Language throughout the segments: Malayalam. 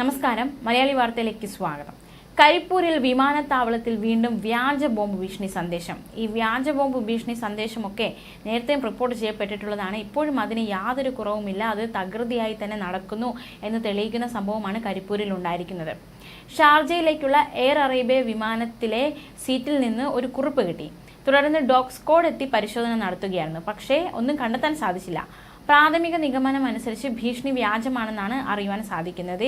നമസ്കാരം. മലയാളി വാർത്തയിലേക്ക് സ്വാഗതം. കരിപ്പൂരിൽ വിമാനത്താവളത്തിൽ വീണ്ടും വ്യാജ ബോംബ് ഭീഷണി സന്ദേശം. ഈ വ്യാജ ബോംബ് ഭീഷണി സന്ദേശമൊക്കെ നേരത്തെയും റിപ്പോർട്ട് ചെയ്യപ്പെട്ടിട്ടുള്ളതാണ്. ഇപ്പോഴും അതിന് യാതൊരു കുറവുമില്ല. അത് തകൃതിയായി തന്നെ നടക്കുന്നു എന്ന് തെളിയിക്കുന്ന സംഭവമാണ് കരിപ്പൂരിൽ ഉണ്ടായിരിക്കുന്നത്. ഷാർജയിലേക്കുള്ള എയർ അറേബ്യ വിമാനത്തിലെ സീറ്റിൽ നിന്ന് ഒരു കുറിപ്പ് കിട്ടി. തുടർന്ന് ഡോഗ് സ്ക്വാഡ് എത്തി പരിശോധന നടത്തുകയായിരുന്നു. പക്ഷേ ഒന്നും കണ്ടെത്താൻ സാധിച്ചില്ല. പ്രാഥമിക നിഗമനം അനുസരിച്ച് ഭീഷണി വ്യാജമാണെന്നാണ് അറിയുവാൻ സാധിക്കുന്നത്.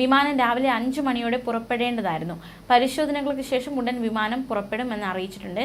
വിമാനം രാവിലെ അഞ്ചു മണിയോടെ പുറപ്പെടേണ്ടതായിരുന്നു. പരിശോധനകൾക്ക് ശേഷം ഉടൻ വിമാനം പുറപ്പെടുമെന്ന് അറിയിച്ചിട്ടുണ്ട്.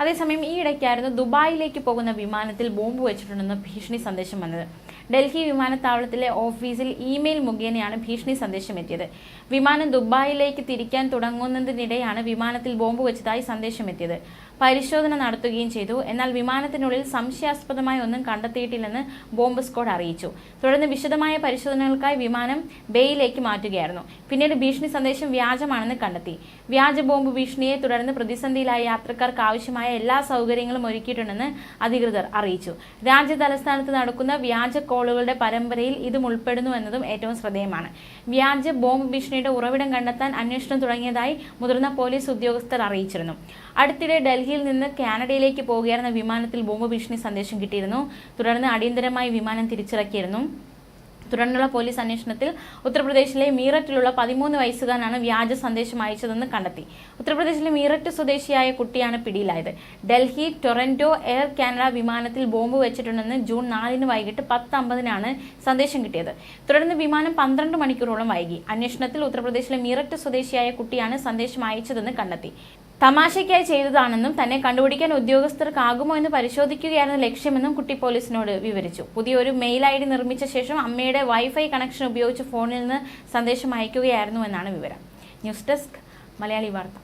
അതേസമയം ഈ ഇടയ്ക്കായിരുന്നു ദുബായിലേക്ക് പോകുന്ന വിമാനത്തിൽ ബോംബ് വെച്ചിട്ടുണ്ടെന്ന് ഭീഷണി സന്ദേശം വന്നത്. ഡൽഹി വിമാനത്താവളത്തിലെ ഓഫീസിൽ ഇമെയിൽ മുഖേനയാണ് ഭീഷണി സന്ദേശം എത്തിയത് വിമാനം ദുബായിലേക്ക് തിരിക്കാൻ തുടങ്ങുന്നതിനിടെയാണ് വിമാനത്തിൽ ബോംബ് വെച്ചതായി സന്ദേശം എത്തിയത് പരിശോധന നടത്തുകയും ചെയ്തു. എന്നാൽ വിമാനത്തിനുള്ളിൽ സംശയാസ്പദമായ ഒന്നും കണ്ടെത്തിയിട്ടില്ലെന്ന് ബോംബ് സ്ക്വാഡ് അറിയിച്ചു. തുടർന്ന് വിശദമായ പരിശോധനകൾക്കായി വിമാനം ബേയിലേക്ക് മാറ്റുകയായിരുന്നു. പിന്നീട് ഭീഷണി സന്ദേശം വ്യാജമാണെന്ന് കണ്ടെത്തി. വ്യാജ ബോംബ് ഭീഷണിയെ തുടർന്ന് പ്രതിസന്ധിയിലായ യാത്രക്കാർക്ക് ആവശ്യമായ എല്ലാ സൗകര്യങ്ങളും ഒരുക്കിയിട്ടുണ്ടെന്ന് അധികൃതർ അറിയിച്ചു. രാജ്യ തലസ്ഥാനത്ത് നടക്കുന്ന വ്യാജ കോളുകളുടെ പരമ്പരയിൽ ഇതും ഉൾപ്പെടുന്നു എന്നതും ഏറ്റവും ശ്രദ്ധേയമാണ്. വ്യാജ ബോംബ് ഭീഷണിയുടെ ഉറവിടം കണ്ടെത്താൻ അന്വേഷണം തുടങ്ങിയതായി മുതിർന്ന പോലീസ് ഉദ്യോഗസ്ഥർ അറിയിച്ചിരുന്നു. അടുത്തിടെ ഡൽഹിയിൽ നിന്ന് കാനഡയിലേക്ക് പോകുകയായിരുന്ന വിമാനത്തിൽ ബോംബ് ഭീഷണി സന്ദേശം കിട്ടിയിരുന്നു. തുടർന്ന് അടിയന്തരമായി വിമാനം തിരിച്ചിറക്കിയിരുന്നു. തുടർന്നുള്ള പോലീസ് അന്വേഷണത്തിൽ ഉത്തർപ്രദേശിലെ മീററ്റിലുള്ള പതിമൂന്ന് വയസ്സുകാരനാണ് വ്യാജ സന്ദേശം അയച്ചതെന്ന് കണ്ടെത്തി. ഉത്തർപ്രദേശിലെ മീററ്റ് സ്വദേശിയായ കുട്ടിയാണ് പിടിയിലായത്. ഡൽഹി ടൊറന്റോ എയർ കാനഡ വിമാനത്തിൽ ബോംബ് വെച്ചിട്ടുണ്ടെന്ന് ജൂൺ നാലിന് വൈകിട്ട് പത്ത് അമ്പതിനാണ് സന്ദേശം കിട്ടിയത്. തുടർന്ന് വിമാനം പന്ത്രണ്ട് മണിക്കൂറോളം വൈകി. അന്വേഷണത്തിൽ ഉത്തർപ്രദേശിലെ മീററ്റ് സ്വദേശിയായ കുട്ടിയാണ് സന്ദേശം അയച്ചതെന്ന് കണ്ടെത്തി. തമാശയ്ക്കായി ചെയ്തതാണെന്നും തന്നെ കണ്ടുപിടിക്കാൻ ഉദ്യോഗസ്ഥർക്കാകുമോ എന്ന് പരിശോധിക്കുകയായിരുന്നു ലക്ഷ്യമെന്നും കുട്ടി പോലീസിനോട് വിവരിച്ചു. പുതിയൊരു മെയിൽ ഐ ഡി നിർമ്മിച്ച ശേഷം അമ്മയുടെ വൈഫൈ കണക്ഷൻ ഉപയോഗിച്ച് ഫോണിൽ നിന്ന് സന്ദേശം അയക്കുകയായിരുന്നു എന്നാണ് വിവരം. ന്യൂസ് ഡെസ്ക് മലയാളി വാർത്ത.